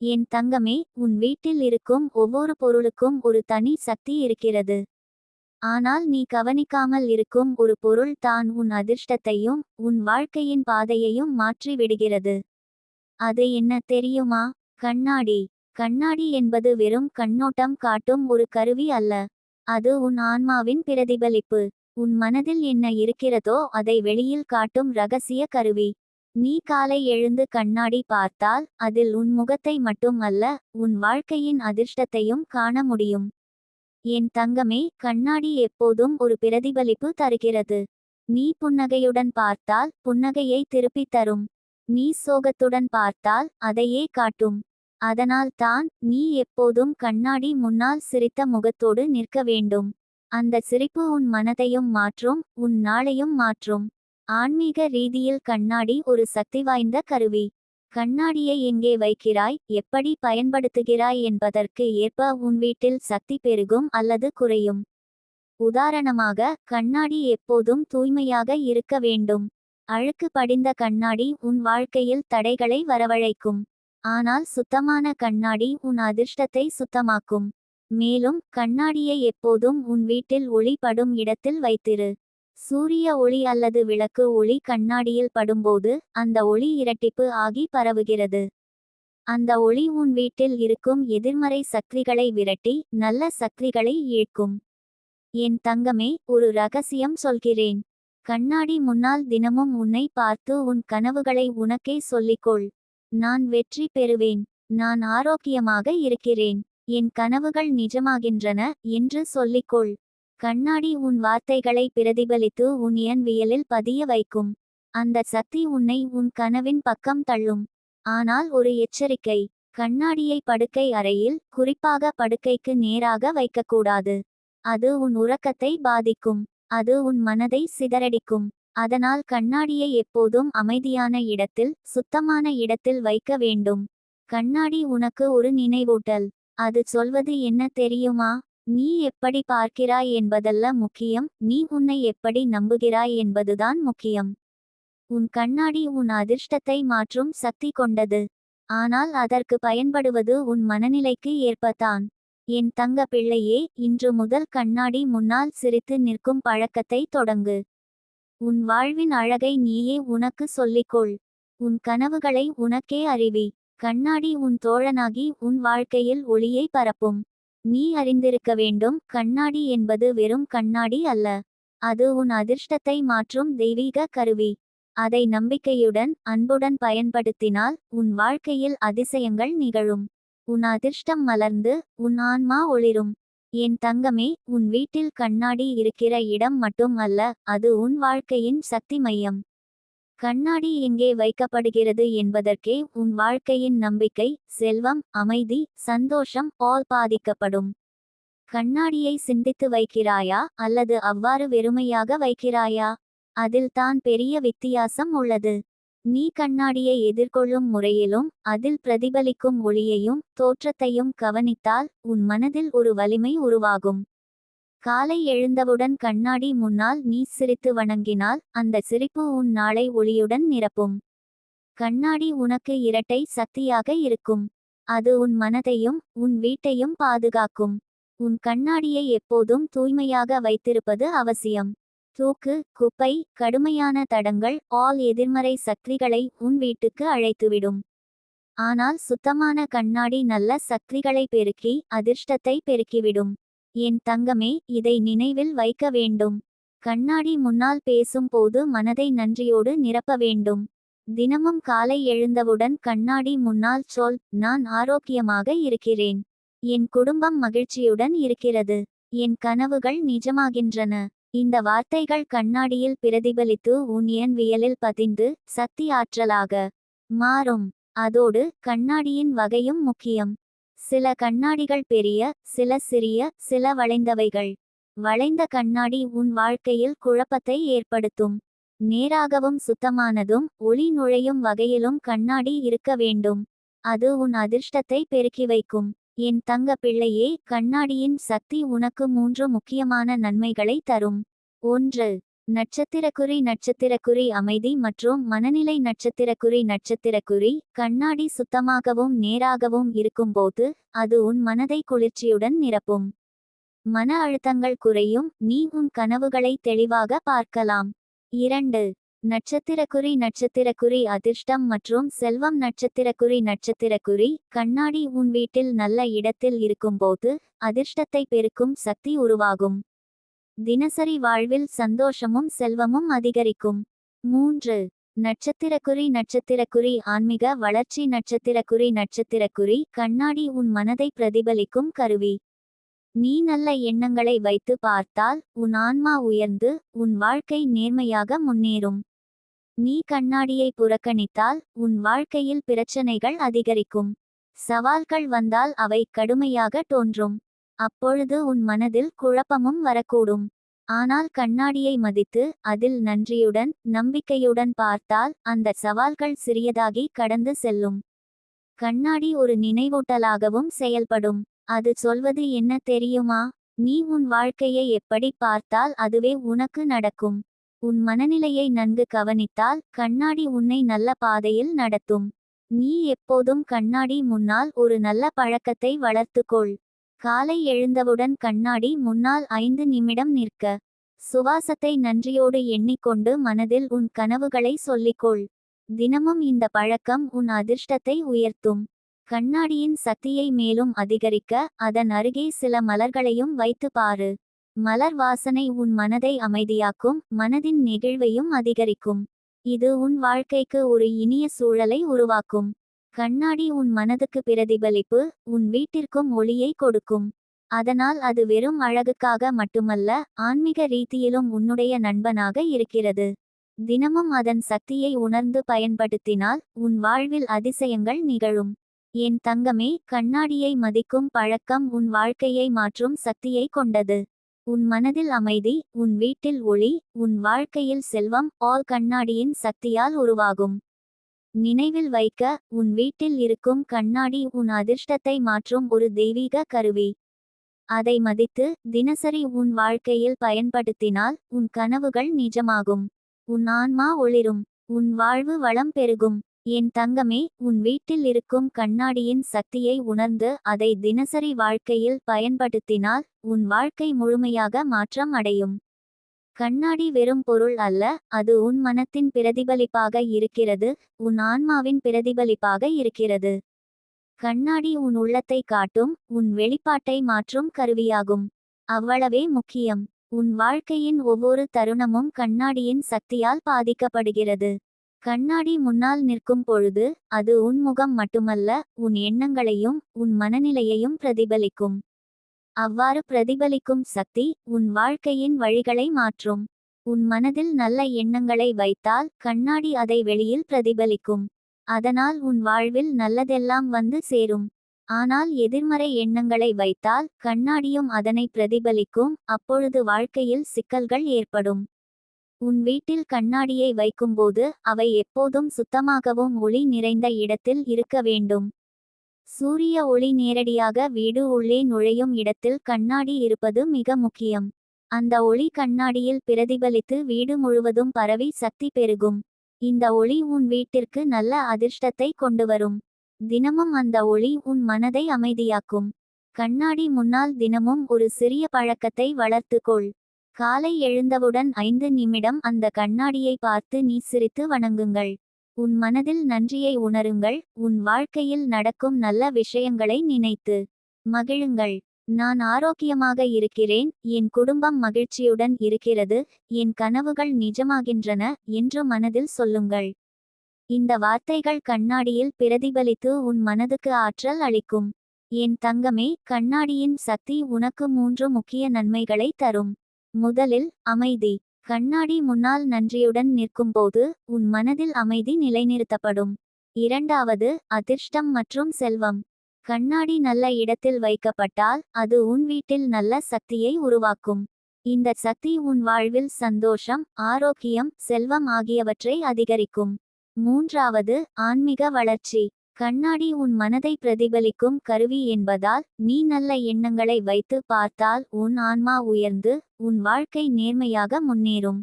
என் தங்கமே உன் வீட்டில் இருக்கும் ஒவ்வொரு பொருளுக்கும் ஒரு தனி சக்தி இருக்கிறது. ஆனால் நீ கவனிக்காமல் இருக்கும் ஒரு பொருள் தான் உன் அதிர்ஷ்டத்தையும் உன் வாழ்க்கையின் பாதையையும் மாற்றி விடுகிறது. அது என்ன தெரியுமா? கண்ணாடி. கண்ணாடி என்பது வெறும் கண்ணோட்டம் காட்டும் ஒரு கருவி அல்ல. அது உன் ஆன்மாவின் பிரதிபலிப்பு. உன் மனதில் என்ன இருக்கிறதோ அதை வெளியில் காட்டும் ரகசிய கருவி. நீ காலை எழுந்து கண்ணாடி பார்த்தால் அதில் உன் முகத்தை மட்டும் அல்ல உன் வாழ்க்கையின் அதிர்ஷ்டத்தையும் காண முடியும். என் தங்கமே கண்ணாடி எப்போதும் ஒரு பிரதிபலிப்பு தருகிறது. நீ புன்னகையுடன் பார்த்தால் புன்னகையை திருப்பித் தரும். நீ சோகத்துடன் பார்த்தால் அதையே காட்டும். அதனால் தான் நீ எப்போதும் கண்ணாடி முன்னால் சிரித்த முகத்தோடு நிற்க வேண்டும். அந்த சிரிப்பு உன் மனதையும் மாற்றும் உன் நாளையும் மாற்றும். ஆன்மீக ரீதியில் கண்ணாடி ஒரு சக்தி வாய்ந்த கருவி. கண்ணாடியை எங்கே வைக்கிறாய் எப்படி பயன்படுத்துகிறாய் என்பதற்கு ஏற்ப உன் வீட்டில் சக்தி பெருகும் அல்லது குறையும். உதாரணமாக கண்ணாடி எப்போதும் தூய்மையாக இருக்க வேண்டும். அழுக்கு படிந்த கண்ணாடி உன் வாழ்க்கையில் தடைகளை வரவழைக்கும். ஆனால் சுத்தமான கண்ணாடி உன் அதிர்ஷ்டத்தை சுத்தமாக்கும். மேலும் கண்ணாடியை எப்போதும் உன் வீட்டில் ஒளி படும் இடத்தில் வைத்திரு. சூரிய ஒளி அல்லது விளக்கு ஒளி கண்ணாடியில் படும்போது அந்த ஒளி இரட்டிப்பு ஆகி பரவுகிறது. அந்த ஒளி உன் வீட்டில் இருக்கும் எதிர்மறை சக்திகளை விரட்டி நல்ல சக்திகளை ஈழ்க்கும் என் தங்கமே ஒரு ரகசியம் சொல்கிறேன். கண்ணாடி முன்னால் தினமும் உன்னை பார்த்து உன் கனவுகளை உனக்கே சொல்லிக்கொள். நான் வெற்றி பெறுவேன். நான் ஆரோக்கியமாக இருக்கிறேன். என் கனவுகள் நிஜமாகின்றன என்று சொல்லிக்கொள். கண்ணாடி உன் வார்த்தைகளை பிரதிபலித்து உன் வியலில் பதிய வைக்கும். அந்த சக்தி உன்னை உன் கனவின் பக்கம் தள்ளும். ஆனால் ஒரு எச்சரிக்கை கண்ணாடியை படுக்கை அறையில் குறிப்பாக படுக்கைக்கு நேராக வைக்கக்கூடாது. அது உன் உறக்கத்தை பாதிக்கும். அது உன் மனதை சிதறடிக்கும். அதனால் கண்ணாடியை எப்போதும் அமைதியான இடத்தில் சுத்தமான இடத்தில் வைக்க வேண்டும். கண்ணாடி உனக்கு ஒரு நினைவூட்டல். அது சொல்வது என்ன தெரியுமா? நீ எப்படி பார்க்கிறாய் என்பதல்ல முக்கியம் நீ உன்னை எப்படி நம்புகிறாய் என்பதுதான் முக்கியம். உன் கண்ணாடி உன் அதிர்ஷ்டத்தை மாற்றும் சக்தி கொண்டது. ஆனால் அதற்கு பயன்படுவது உன் மனநிலைக்கு ஏற்பத்தான். என் தங்க பிள்ளையே இன்று முதல் கண்ணாடி முன்னால் சிரித்து நிற்கும் பழக்கத்தை தொடங்கு. உன் வாழ்வின் அழகை நீயே உனக்கு சொல்லிக்கொள். உன் கனவுகளை உனக்கே அறிவி. கண்ணாடி உன் தோழனாகி உன் வாழ்க்கையில் ஒளியை பரப்பும். நீ அறிந்திருக்க வேண்டும் கண்ணாடி என்பது வெறும் கண்ணாடி அல்ல. அது உன் அதிர்ஷ்டத்தை மாற்றும் தெய்வீக கருவி. அதை நம்பிக்கையுடன் அன்புடன் பயன்படுத்தினால் உன் வாழ்க்கையில் அதிசயங்கள் நிகழும். உன் அதிர்ஷ்டம் மலர்ந்து உன் ஆன்மா ஒளிரும். என் தங்கமே உன் வீட்டில் கண்ணாடி இருக்கிற இடம் மட்டும் அல்ல அது உன் வாழ்க்கையின் சக்தி மையம். கண்ணாடி எங்கே வைக்கப்படுகிறது என்பதற்கே உன் வாழ்க்கையின் நம்பிக்கை செல்வம் அமைதி சந்தோஷம் ஆல் பாதிக்கப்படும். கண்ணாடியை சிந்தித்து வைக்கிறாயா அல்லது அவ்வாறு வெறுமையாக வைக்கிறாயா? அதில் தான் பெரிய வித்தியாசம் உள்ளது. நீ கண்ணாடியை எதிர்கொள்ளும் முறையிலும் அதில் பிரதிபலிக்கும் ஒளியையும் தோற்றத்தையும் கவனித்தால் உன் மனதில் ஒரு வலிமை உருவாகும். காலை எழுந்தவுடன் கண்ணாடி முன்னால் நீ சிரித்து வணங்கினால் அந்த சிரிப்பு உன் நாளை ஒளியுடன் நிரப்பும். கண்ணாடி உனக்கு இரட்டை சக்தியாக இருக்கும். அது உன் மனதையும் உன் வீட்டையும் பாதுகாக்கும். உன் கண்ணாடியை எப்போதும் தூய்மையாக வைத்திருப்பது அவசியம். தூக்கு குப்பை கடுமையான தடங்கள் ஆல் எதிர்மறை சக்திகளை உன் வீட்டுக்கு அழைத்துவிடும். ஆனால் சுத்தமான கண்ணாடி நல்ல சக்திகளை பெருக்கி அதிர்ஷ்டத்தை பெருக்கிவிடும். என் தங்கமே இதை நினைவில் வைக்க வேண்டும். கண்ணாடி முன்னால் பேசும் போது மனதை நன்றியோடு நிரப்ப வேண்டும். தினமும் காலை எழுந்தவுடன் கண்ணாடி முன்னால் சொல் நான் ஆரோக்கியமாக இருக்கிறேன். என் குடும்பம் மகிழ்ச்சியுடன் இருக்கிறது. என் கனவுகள் நிஜமாகின்றன. இந்த வார்த்தைகள் கண்ணாடியில் பிரதிபலித்து உன் வியலில் பதிந்து சக்தி ஆற்றலாக மாறும். அதோடு கண்ணாடியின் வகையும் முக்கியம். சில கண்ணாடிகள் பெரிய சில சிறிய சில வளைந்தவைகள். வளைந்த கண்ணாடி உன் வாழ்க்கையில் குழப்பத்தை ஏற்படுத்தும். நேராகவும் சுத்தமானதும் ஒளி நுழையும் வகையிலும் கண்ணாடி இருக்க வேண்டும். அது உன் அதிர்ஷ்டத்தை பெருக்கி வைக்கும். என் தங்க பிள்ளையே கண்ணாடியின் சக்தி உனக்கு மூன்று முக்கியமான நன்மைகளை தரும். ஒன்று நட்சத்திரக்குறி நட்சத்திரக்குறி அமைதி மற்றும் மனநிலை நட்சத்திரக்குறி நட்சத்திரக்குறி கண்ணாடி சுத்தமாகவும் நேராகவும் இருக்கும்போது அது உன் மனதை குளிர்ச்சியுடன் நிரப்பும். மன அழுத்தங்கள் குறையும் நீ உன் கனவுகளை தெளிவாக பார்க்கலாம். இரண்டு நட்சத்திரக்குறி நட்சத்திரக்குறி அதிர்ஷ்டம் மற்றும் செல்வம். நட்சத்திரக்குறி நட்சத்திரக்குறி கண்ணாடி உன் வீட்டில் நல்ல இடத்தில் இருக்கும்போது அதிர்ஷ்டத்தை பெருக்கும் சக்தி உருவாகும். தினசரி வாழ்வில் சந்தோஷமும் செல்வமும் அதிகரிக்கும். மூன்று நட்சத்திரக்குறி நட்சத்திரக்குறி ஆன்மீக வளர்ச்சி நட்சத்திரக்குறி நட்சத்திரக்குறி கண்ணாடி உன் மனதை பிரதிபலிக்கும் கருவி. நீ நல்ல எண்ணங்களை வைத்து பார்த்தால் உன் ஆன்மா உயர்ந்து உன் வாழ்க்கை நேர்மையாக முன்னேறும். நீ கண்ணாடியை புறக்கணித்தால் உன் வாழ்க்கையில் பிரச்சனைகள் அதிகரிக்கும். சவால்கள் வந்தால் அவை கடுமையாக தோன்றும். அப்பொழுது உன் மனதில் குழப்பமும் வரக்கூடும். ஆனால் கண்ணாடியை மதித்து அதில் நன்றியுடன் நம்பிக்கையுடன் பார்த்தால் அந்த சவால்கள் சிறியதாகி கடந்து செல்லும். கண்ணாடி ஒரு நினைவூட்டலாகவும் செயல்படும். அது சொல்வது என்ன தெரியுமா? நீ உன் வாழ்க்கையை எப்படி பார்த்தால் அதுவே உனக்கு நடக்கும். உன் மனநிலையை நன்கு கவனித்தால் கண்ணாடி உன்னை நல்ல பாதையில் நடத்தும். நீ எப்போதும் கண்ணாடி முன்னால் ஒரு நல்ல பழக்கத்தை வளர்த்துக்கொள். காலை எழுந்தவுடன் கண்ணாடி முன்னால் ஐந்து நிமிடம் நிற்க. சுவாசத்தை நன்றியோடு எண்ணிக்கொண்டு மனதில் உன் கனவுகளை சொல்லிக்கொள். தினமும் இந்த பழக்கம் உன் அதிர்ஷ்டத்தை உயர்த்தும். கண்ணாடியின் சக்தியை மேலும் அதிகரிக்க அதன் அருகே சில மலர்களையும் வைத்து பாரு. மலர் வாசனை உன் மனதை அமைதியாக்கும் மனதின் நெகிழ்வையும் அதிகரிக்கும். இது உன் வாழ்க்கைக்கு ஒரு இனிய சூழலை உருவாக்கும். கண்ணாடி உன் மனதுக்கு பிரதிபலிப்பு உன் வீட்டிற்கும் ஒளியை கொடுக்கும். அதனால் அது வெறும் அழகுக்காக மட்டுமல்ல ஆன்மீக ரீதியிலும் உன்னுடைய நண்பனாக இருக்கிறது. தினமும் அதன் சக்தியை உணர்ந்து பயன்படுத்தினால் உன் வாழ்வில் அதிசயங்கள் நிகழும். என் தங்கமே கண்ணாடியை மதிக்கும் பழக்கம் உன் வாழ்க்கையை மாற்றும் சக்தியை கொண்டது. உன் மனதில் அமைதி உன் வீட்டில் ஒளி உன் வாழ்க்கையில் செல்வம் ஆல் கண்ணாடியின் சக்தியால் உருவாகும். நினைவில் வைக்க உன் வீட்டில் இருக்கும் கண்ணாடி உன் அதிர்ஷ்டத்தை மாற்றும் ஒரு தெய்வீக கருவி. அதை மதித்து தினசரி உன் வாழ்க்கையில் பயன்படுத்தினால் உன் கனவுகள் நிஜமாகும். உன் ஆன்மா ஒளிரும். உன் வாழ்வு வளம் பெருகும். என் தங்கமே உன் வீட்டில் இருக்கும் கண்ணாடியின் சக்தியை உணர்ந்து அதை தினசரி வாழ்க்கையில் பயன்படுத்தினால் உன் வாழ்க்கை முழுமையாக மாற்றம் அடையும். கண்ணாடி வெறும் பொருள் அல்ல அது உன் மனத்தின் பிரதிபலிப்பாக இருக்கிறது உன் ஆன்மாவின் பிரதிபலிப்பாக இருக்கிறது. கண்ணாடி உன் உள்ளத்தை காட்டும் உன் வெளிப்பாட்டை மாற்றும் கருவியாகும். அவ்வளவே முக்கியம். உன் வாழ்க்கையின் ஒவ்வொரு தருணமும் கண்ணாடியின் சக்தியால் பாதிக்கப்படுகிறது. கண்ணாடி முன்னால் நிற்கும் பொழுது அது உன் முகம் மட்டுமல்ல உன் எண்ணங்களையும் உன் மனநிலையையும் பிரதிபலிக்கும். அவ்வாறு பிரதிபலிக்கும் சக்தி உன் வாழ்க்கையின் வழிகளை மாற்றும். உன் மனதில் நல்ல எண்ணங்களை வைத்தால் கண்ணாடி அதை வெளியில் பிரதிபலிக்கும். அதனால் உன் வாழ்வில் நல்லதெல்லாம் வந்து சேரும். ஆனால் எதிர்மறை எண்ணங்களை வைத்தால் கண்ணாடியும் அதனை பிரதிபலிக்கும். அப்பொழுது வாழ்க்கையில் சிக்கல்கள் ஏற்படும். உன் வீட்டில் கண்ணாடியை வைக்கும்போது அவை எப்போதும் சுத்தமாகவும் ஒளி நிறைந்த இடத்தில் இருக்க வேண்டும். சூரிய ஒளி நேரடியாக வீடு உள்ளே நுழையும் இடத்தில் கண்ணாடி இருப்பது மிக முக்கியம். அந்த ஒளி கண்ணாடியில் பிரதிபலித்து வீடு முழுவதும் பரவி சக்தி பெருகும். இந்த ஒளி உன் வீட்டிற்கு நல்ல அதிர்ஷ்டத்தை கொண்டு வரும். தினமும் அந்த ஒளி உன் மனதை அமைதியாக்கும். கண்ணாடி முன்னால் தினமும் ஒரு சிறிய பழக்கத்தை வளர்த்துக்கொள். காலை எழுந்தவுடன் ஐந்து நிமிடம் அந்த கண்ணாடியை பார்த்து நீ சிரித்து வணங்குங்கள். உன் மனதில் நன்றியை உணருங்கள் உன் வாழ்க்கையில் நடக்கும் நல்ல விஷயங்களை நினைத்து மகிழுங்கள். நான் ஆரோக்கியமாக இருக்கிறேன் என் குடும்பம் மகிழ்ச்சியுடன் இருக்கிறது என் கனவுகள் நிஜமாகின்றன என்று மனதில் சொல்லுங்கள். இந்த வார்த்தைகள் கண்ணாடியில் பிரதிபலித்து உன் மனதுக்கு ஆற்றல் அளிக்கும். என் தங்கமே கண்ணாடியின் சக்தி உனக்கு மூன்று முக்கிய நன்மைகளை தரும். முதலில் அமைதி. கண்ணாடி முன்னால் நன்றியுடன் நிற்கும்போது உன் மனதில் அமைதி நிலைநிறுத்தப்படும். இரண்டாவது அதிர்ஷ்டம் மற்றும் செல்வம். கண்ணாடி நல்ல இடத்தில் வைக்கப்பட்டால் அது உன் வீட்டில் நல்ல சக்தியை உருவாக்கும். இந்த சக்தி உன் வாழ்வில் சந்தோஷம் ஆரோக்கியம் செல்வம் ஆகியவற்றை அதிகரிக்கும். மூன்றாவது ஆன்மீக வளர்ச்சி. கண்ணாடி உன் மனதை பிரதிபலிக்கும் கருவி என்பதால் நீ நல்ல எண்ணங்களை வைத்து பார்த்தால் உன் ஆன்மா உயர்ந்து உன் வாழ்க்கை நேர்மையாக முன்னேறும்.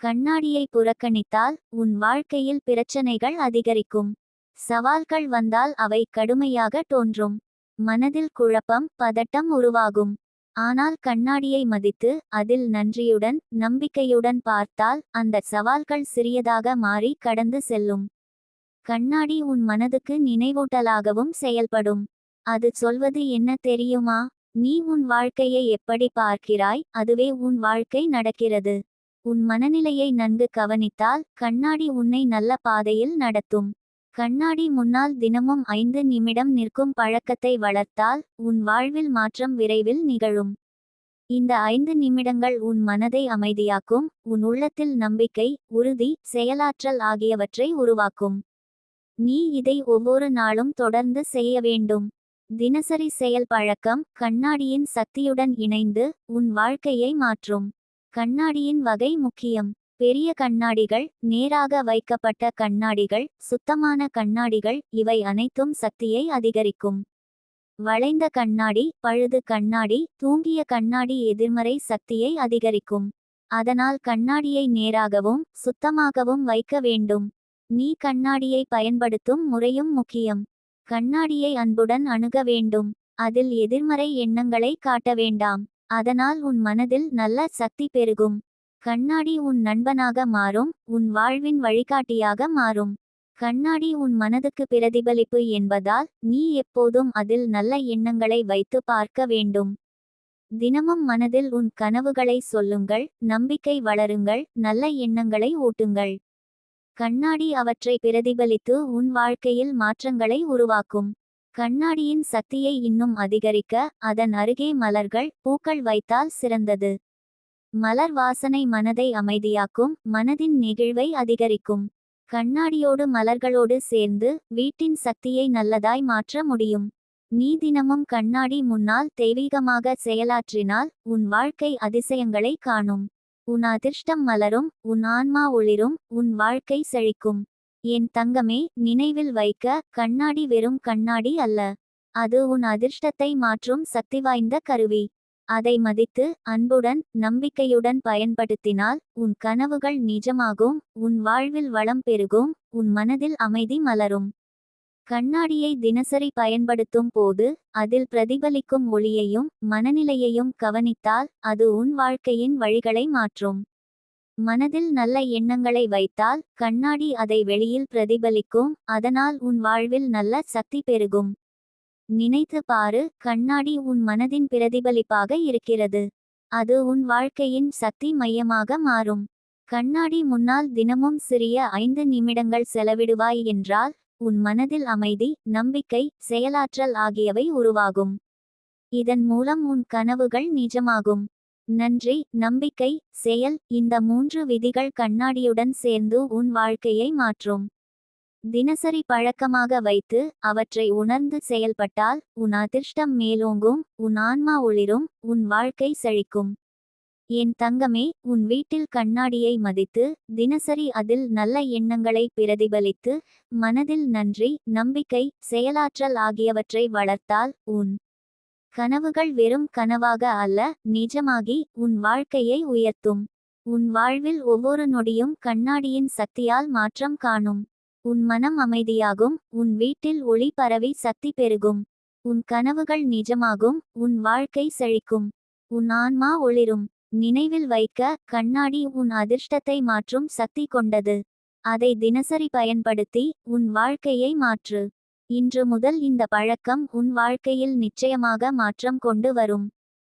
கண்ணாடியை புறக்கணித்தால் உன் வாழ்க்கையில் பிரச்சனைகள் அதிகரிக்கும். சவால்கள் வந்தால் அவை கடுமையாக தோன்றும். மனதில் குழப்பம் பதட்டம் உருவாகும். ஆனால் கண்ணாடியை மதித்து அதில் நன்றியுடன் நம்பிக்கையுடன் பார்த்தால் அந்த சவால்கள் சிறியதாக மாறி கடந்து செல்லும். கண்ணாடி உன் மனதுக்கு நினைவூட்டலாகவும் செயல்படும். அது சொல்வது என்ன தெரியுமா? நீ உன் வாழ்க்கையை எப்படி பார்க்கிறாய்? அதுவே உன் வாழ்க்கை நடக்கிறது. உன் மனநிலையை நன்கு கவனித்தால் கண்ணாடி உன்னை நல்ல பாதையில் நடத்தும். கண்ணாடி முன்னால் தினமும் ஐந்து நிமிடம் நிற்கும் பழக்கத்தை வளர்த்தால் உன் வாழ்வில் மாற்றம் விரைவில் நிகழும். இந்த ஐந்து நிமிடங்கள் உன் மனதை அமைதியாக்கும் உன் உள்ளத்தில் நம்பிக்கை உறுதி செயலாற்றல் ஆகியவற்றை உருவாக்கும். நீ இதை ஒவ்வொரு நாளும் தொடர்ந்து செய்ய வேண்டும். தினசரி செயல் பழக்கம் கண்ணாடியின் சக்தியுடன் இணைந்து உன் வாழ்க்கையை மாற்றும். கண்ணாடியின் வகை முக்கியம். பெரிய கண்ணாடிகள் நேராக வைக்கப்பட்ட கண்ணாடிகள் சுத்தமான கண்ணாடிகள் இவை அனைத்தும் சக்தியை அதிகரிக்கும். வளைந்த கண்ணாடி பழுது கண்ணாடி தூங்கிய கண்ணாடி எதிர்மறை சக்தியை அதிகரிக்கும். அதனால் கண்ணாடியை நேராகவும் சுத்தமாகவும் வைக்க வேண்டும். நீ கண்ணாடியை பயன்படுத்தும் முறையும் முக்கியம். கண்ணாடியை அன்புடன் அணுக வேண்டும். அதில் எதிர்மறை எண்ணங்களை காட்ட வேண்டாம். அதனால் உன் மனதில் நல்ல சக்தி பெருகும். கண்ணாடி உன் நண்பனாக மாறும். உன் வாழ்வின் வழிகாட்டியாக மாறும். கண்ணாடி உன் மனதுக்கு பிரதிபலிப்பு என்பதால் நீ எப்போதும் அதில் நல்ல எண்ணங்களை வைத்து பார்க்க வேண்டும். தினமும் மனதில் உன் கனவுகளை சொல்லுங்கள். நம்பிக்கை வளருங்கள். நல்ல எண்ணங்களை ஊட்டுங்கள். கண்ணாடி அவற்றை பிரதிபலித்து உன் வாழ்க்கையில் மாற்றங்களை உருவாக்கும். கண்ணாடியின் சக்தியை இன்னும் அதிகரிக்க அதன் அருகே மலர்கள் பூக்கள் வைத்தால் சிறந்தது. மலர் வாசனை மனதை அமைதியாக்கும் மனதின் நெகிழ்வை அதிகரிக்கும். கண்ணாடியோடு மலர்களோடு சேர்ந்து வீட்டின் சக்தியை நல்லதாய் மாற்ற முடியும். நீ தினமும் கண்ணாடி முன்னால் தெய்வீகமாக செயலாற்றினால் உன் வாழ்க்கை அதிசயங்களை காணும். உன் அதிர்ஷ்டம் மலரும் உன் ஆன்மா ஒளிரும் உன் வாழ்க்கை செழிக்கும். என் தங்கமே நினைவில் வைக்க கண்ணாடி வெறும் கண்ணாடி அல்ல. அது உன் அதிர்ஷ்டத்தை மாற்றும் சக்தி வாய்ந்த கருவி. அதை மதித்து அன்புடன் நம்பிக்கையுடன் பயன்படுத்தினால் உன் கனவுகள் நிஜமாகும் உன் வாழ்வில் வளம் பெருகும் உன் மனதில் அமைதி மலரும். கண்ணாடியை தினசரி பயன்படுத்தும் போது அதில் பிரதிபலிக்கும் ஒளியையும் மனநிலையையும் கவனித்தால் அது உன் வாழ்க்கையின் வழிகளை மாற்றும். மனதில் நல்ல எண்ணங்களை வைத்தால் கண்ணாடி அதை வெளியில் பிரதிபலிக்கும் அதனால் உன் வாழ்வில் நல்ல சக்தி பெருகும். நினைத்து பாரு கண்ணாடி உன் மனதின் பிரதிபலிப்பாக இருக்கிறது. அது உன் வாழ்க்கையின் சக்தி மையமாக மாறும். கண்ணாடி முன்னால் தினமும் சிறிய ஐந்து நிமிடங்கள் செலவிடுவாய் என்றால் உன் மனதில் அமைதி நம்பிக்கை செயலாற்றல் ஆகியவை உருவாகும். இதன் மூலம் உன் கனவுகள் நிஜமாகும். நன்றி நம்பிக்கை செயல் இந்த மூன்று விதிகள் கண்ணாடியுடன் சேர்ந்து உன் வாழ்க்கையை மாற்றும். தினசரி பழக்கமாக வைத்து அவற்றை உணர்ந்து செயல்பட்டால் உன் அதிர்ஷ்டம் மேலோங்கும் உன் ஆன்மா ஒளிரும் உன் வாழ்க்கை செழிக்கும். என் தங்கமே உன் வீட்டில் கண்ணாடியை மதித்து தினசரி அதில் நல்ல எண்ணங்களை பிரதிபலித்து மனதில் நன்றி நம்பிக்கை செயலாற்றல் ஆகியவற்றை வளர்த்தால் உன் கனவுகள் வெறும் கனவாக அல்ல நிஜமாகி உன் வாழ்க்கையை உயர்த்தும். உன் வாழ்வில் ஒவ்வொரு நொடியும் கண்ணாடியின் சக்தியால் மாற்றம் காணும். உன் மனம் அமைதியாகும் உன் வீட்டில் ஒளி பரவி சக்தி பெருகும். உன் கனவுகள் நிஜமாகும் உன் வாழ்க்கை செழிக்கும். உன் ஆன்மா ஒளிரும். நினைவில் வைக்க கண்ணாடி உன் அதிர்ஷ்டத்தை மாற்றும் சக்தி கொண்டது. அதை தினசரி பயன்படுத்தி உன் வாழ்க்கையை மாற்று. இன்று முதல் இந்த பழக்கம் உன் வாழ்க்கையில் நிச்சயமாக மாற்றம் கொண்டு வரும்.